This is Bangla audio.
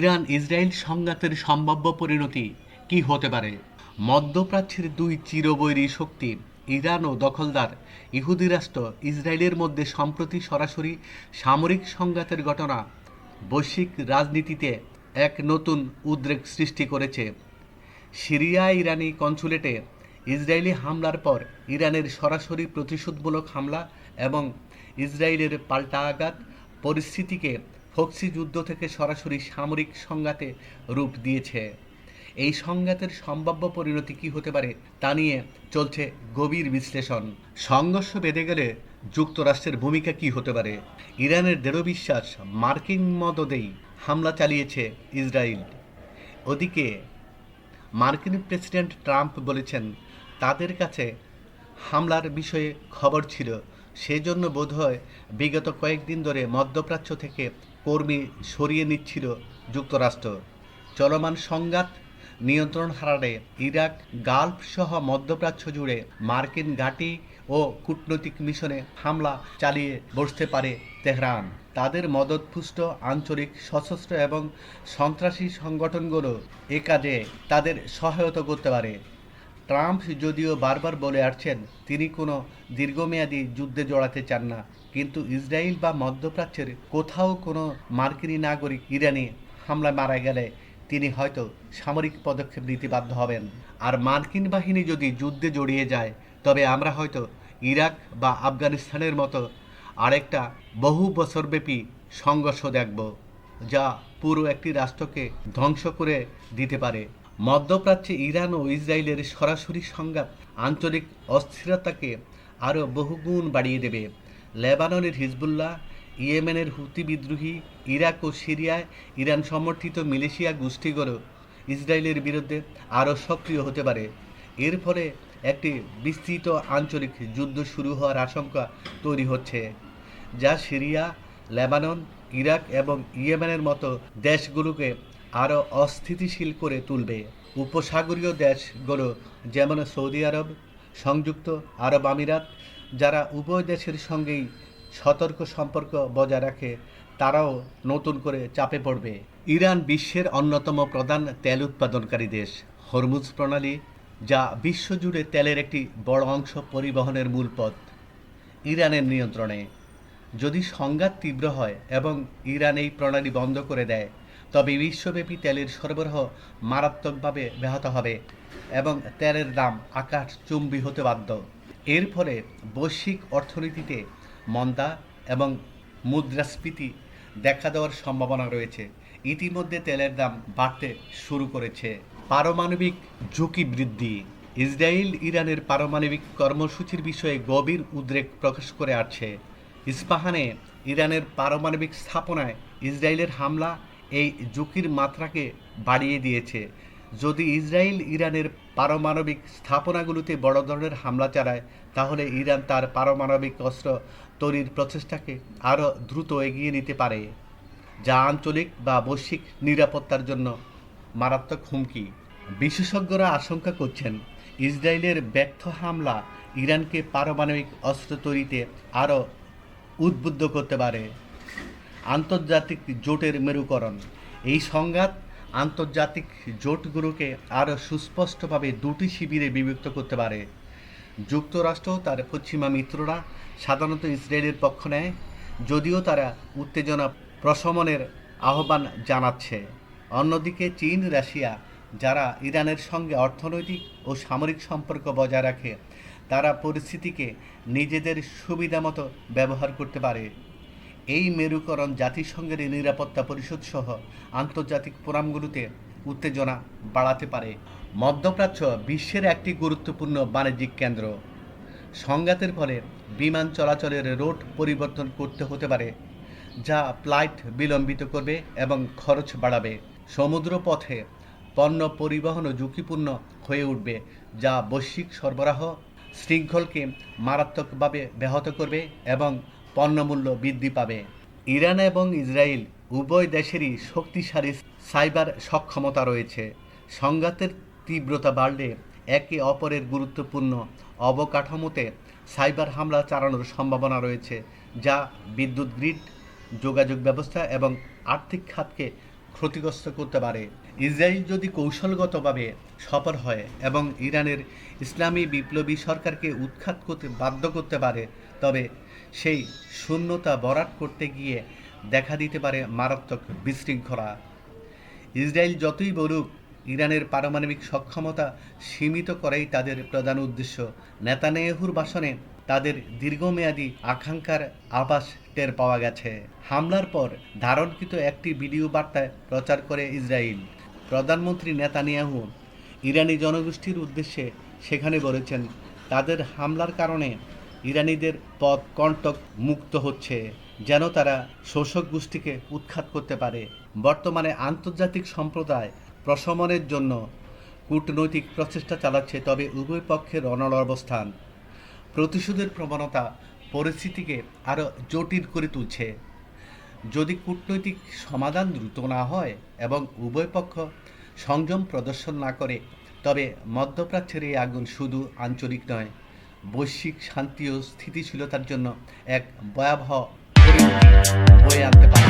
ইরান ইসরায়েল সংঘাতের সম্ভাব্য পরিণতি কি হতে পারে? মধ্যপ্রাচ্যের দুই চিরবৈরী শক্তি, ইরান ও দখলদার ইহুদি রাষ্ট্র ইসরায়েলের মধ্যে সম্প্রতি সরাসরি সামরিক সংঘাতের ঘটনা, বৈশ্বিক রাজনীতিতে এক নতুন উদ্রেক সৃষ্টি করেছে। সিরিয়া ইরানি কনসুলেটে ইসরায়েলি হামলার পর ইরানের সরাসরি প্রতিশোধমূলক হামলা এবং ইসরায়েলের পাল্টা আঘাত পরিস্থিতিকে ফক্সি যুদ্ধ থেকে সরাসরি সামরিক সংঘাতে রূপ দিয়েছে। এই সংঘাতের সম্ভাব্য পরিণতি কী হতে পারে তা নিয়ে চলছে গভীর বিশ্লেষণ। সংঘর্ষ বেঁধে গেলে যুক্তরাষ্ট্রের ভূমিকা কী হতে পারে? ইরানের দৃঢ় বিশ্বাস মার্কিন মদদেই হামলা চালিয়েছে ইসরায়েল। ওদিকে মার্কিন প্রেসিডেন্ট ট্রাম্প বলেছেন, তাদের কাছে হামলার বিষয়ে খবর ছিল। সেজন্য বোধহয় বিগত কয়েকদিন ধরে মধ্যপ্রাচ্য থেকে কর্মী সরিয়ে নিচ্ছিল যুক্তরাষ্ট্র। চলমান সংঘাত নিয়ন্ত্রণ হারালে ইরাক, গালফ সহ মধ্যপ্রাচ্য জুড়ে মার্কিন ঘাঁটি ও কূটনৈতিক মিশনে হামলা চালিয়ে বসতে পারে তেহরান। তাদের মদতপুষ্ট আঞ্চলিক সশস্ত্র এবং সন্ত্রাসী সংগঠনগুলো এ কাজে তাদের সহায়তা করতে পারে। ট্রাম্প যদিও বারবার বলে আসছেন, তিনি কোনো দীর্ঘমেয়াদী যুদ্ধে জড়াতে চান না। কিন্তু ইসরায়েল বা মধ্যপ্রাচ্যের কোথাও কোনো মার্কিনী নাগরিক ইরানি হামলায় মারা গেলে তিনি হয়তো সামরিক পদক্ষেপ নিতে বাধ্য হবেন। আর মার্কিন বাহিনী যদি যুদ্ধে জড়িয়ে যায়, তবে আমরা হয়তো ইরাক বা আফগানিস্তানের মতো আরেকটা বহু বছরব্যাপী সংঘর্ষ দেখব, যা পুরো একটি রাষ্ট্রকে ধ্বংস করে দিতে পারে। মধ্যপ্রাচ্যে ইরান ও ইসরায়েলের সরাসরি সংঘাত আঞ্চলিক অস্থিরতাকে আরও বহুগুণ বাড়িয়ে দেবে। লেবাননের হিজবুল্লাহ, ইয়েমেনের হুতি বিদ্রোহী, ইরাক ও সিরিয়ায় ইরান সমর্থিত মিলেশিয়া গোষ্ঠীগুলো ইসরায়েলের বিরুদ্ধে আরও সক্রিয় হতে পারে। এর ফলে একটি বিস্তৃত আঞ্চলিক যুদ্ধ শুরু হওয়ার আশঙ্কা তৈরি হচ্ছে, যা সিরিয়া, লেবানন, ইরাক এবং ইয়েমেনের মতো দেশগুলোকে আরও অস্থিতিশীল করে তুলবে। উপসাগরীয় দেশগুলো যেমন সৌদি আরব, সংযুক্ত আরব আমিরাত, যারা উভয় দেশের সঙ্গেই সতর্ক সম্পর্ক বজায় রাখে, তারাও নতুন করে চাপে পড়বে। ইরান বিশ্বের অন্যতম প্রধান তেল উৎপাদনকারী দেশ। হরমুজ প্রণালী, যা বিশ্বজুড়ে তেলের একটি বড় অংশ পরিবহনের মূল পথ। ইরানের নিয়ন্ত্রণে। যদি সংঘাত তীব্র হয় এবং ইরান এই প্রণালী বন্ধ করে দেয় তবে বিশ্বব্যাপী তেলের সরবরাহ মারাত্মকভাবে ব্যাহত হবে এবং তেলের দাম আকাশ চুম্বি হতে বাধ্য। এর ফলে বৈশ্বিক অর্থনীতিতে মন্দা এবং মুদ্রাস্ফীতি দেখা দেওয়ার সম্ভাবনা রয়েছে। ইতিমধ্যে তেলের দাম বাড়তে শুরু করেছে। পারমাণবিক ঝুঁকি বৃদ্ধি। ইসরায়েল ইরানের পারমাণবিক কর্মসূচির বিষয়ে গভীর উদ্বেগ প্রকাশ করে আসছে। ইস্পাহানে ইরানের পারমাণবিক স্থাপনায় ইসরায়েলের হামলা এই ঝুঁকির মাত্রাকে বাড়িয়ে দিয়েছে। যদি ইসরায়েল ইরানের পারমাণবিক স্থাপনাগুলোতে বড় ধরনের হামলা চালায়, তাহলে ইরান তার পারমাণবিক অস্ত্র তৈরির প্রচেষ্টাকে আরও দ্রুত এগিয়ে নিতে পারে, যা আঞ্চলিক বা বৈশ্বিক নিরাপত্তার জন্য মারাত্মক হুমকি। বিশেষজ্ঞরা আশঙ্কা করছেন, ইসরায়েলের ব্যর্থ হামলা ইরানকে পারমাণবিক অস্ত্র তৈরিতে আরও উদ্বুদ্ধ করতে পারে। আন্তর্জাতিক জোটের মেরুকরণ। এই সংঘাত আন্তর্জাতিক জোটগুলোকে আরও সুস্পষ্টভাবে দুটি শিবিরে বিভক্ত করতে পারে। যুক্তরাষ্ট্র তার পশ্চিমা মিত্ররা সাধারণত ইসরায়েলের পক্ষ নেয়, যদিও তারা উত্তেজনা প্রশমনের আহ্বান জানাচ্ছে। অন্যদিকে চীন, রাশিয়া, যারা ইরানের সঙ্গে অর্থনৈতিক ও সামরিক সম্পর্ক বজায় রাখে, তারা পরিস্থিতিকে নিজেদের সুবিধামতো ব্যবহার করতে পারে। এই মেরুকরণ জাতিসংঘের নিরাপত্তা পরিষদ সহ আন্তর্জাতিক ফোরামগুলোতে উত্তেজনা বাড়াতে পারে। মধ্যপ্রাচ্য বিশ্বের একটি গুরুত্বপূর্ণ বাণিজ্যিক কেন্দ্র। সংঘাতের ফলে বিমান চলাচলের রোড পরিবর্তন করতে হতে পারে, যা ফ্লাইট বিলম্বিত করবে এবং খরচ বাড়াবে। সমুদ্র পথে পণ্য পরিবহনও ঝুঁকিপূর্ণ হয়ে উঠবে, যা বৈশ্বিক সরবরাহ শৃঙ্খলকে মারাত্মকভাবে ব্যাহত করবে এবং পণ্যমূল্য বৃদ্ধি পাবে। ইরান এবং ইসরায়েল উভয় দেশেরই শক্তিশালী সাইবার সক্ষমতা রয়েছে। সংঘাতের তীব্রতা বাড়লে একে অপরের গুরুত্বপূর্ণ অবকাঠামোতে সাইবার হামলা চালানোর সম্ভাবনা রয়েছে, যা বিদ্যুৎ গ্রিড, যোগাযোগ ব্যবস্থা এবং আর্থিক খাতকে ক্ষতিগ্রস্ত করতে পারে। ইসরায়েল যদি কৌশলগতভাবে সফল হয় এবং ইরানের ইসলামী বিপ্লবী সরকারকে উৎখাত করতে বাধ্য করতে পারে, তবে সেই শূন্যতা বরাট করতে গিয়ে দেখা দিতে পারে মারাত্মক বিশৃঙ্খলা। ইসরায়েল যতই বলুক, ইরানের পারমাণবিক সক্ষমতা সীমিত করাই তাদের প্রধান উদ্দেশ্য। নেতানিয়াহুর ভাষণে তাদের দীর্ঘমেয়াদী আকাঙ্ক্ষার আভাস টের পাওয়া গেছে। হামলার পর ধারণকৃত একটি ভিডিও বার্তায় প্রচার করে ইসরায়েল। প্রধানমন্ত্রী নেতানিয়াহু ইরানি জনগোষ্ঠীর উদ্দেশ্যে সেখানে বলেছেন, তাদের হামলার কারণে ইরানিদের পথ কণ্টক মুক্ত হচ্ছে, যেন তারা শোষক গোষ্ঠীকে উৎখাত করতে পারে। বর্তমানে আন্তর্জাতিক সম্প্রদায় প্রশমনের জন্য কূটনৈতিক প্রচেষ্টা চালাচ্ছে, তবে উভয় পক্ষের অনল অবস্থান। প্রতিশোধের প্রবণতা পরিস্থিতিকে আরও জটিল করে তুলছে। যদি কূটনৈতিক সমাধান দ্রুত না হয় এবং উভয় পক্ষ সংযম প্রদর্শন না করে, তবে মধ্যপ্রাচ্যের এই আগুন শুধু আঞ্চলিক নয়, বৈশ্বিক শান্তি ও স্থিতিশীলতার জন্য এক ভয়াবহ বয়ে আনতে পারে।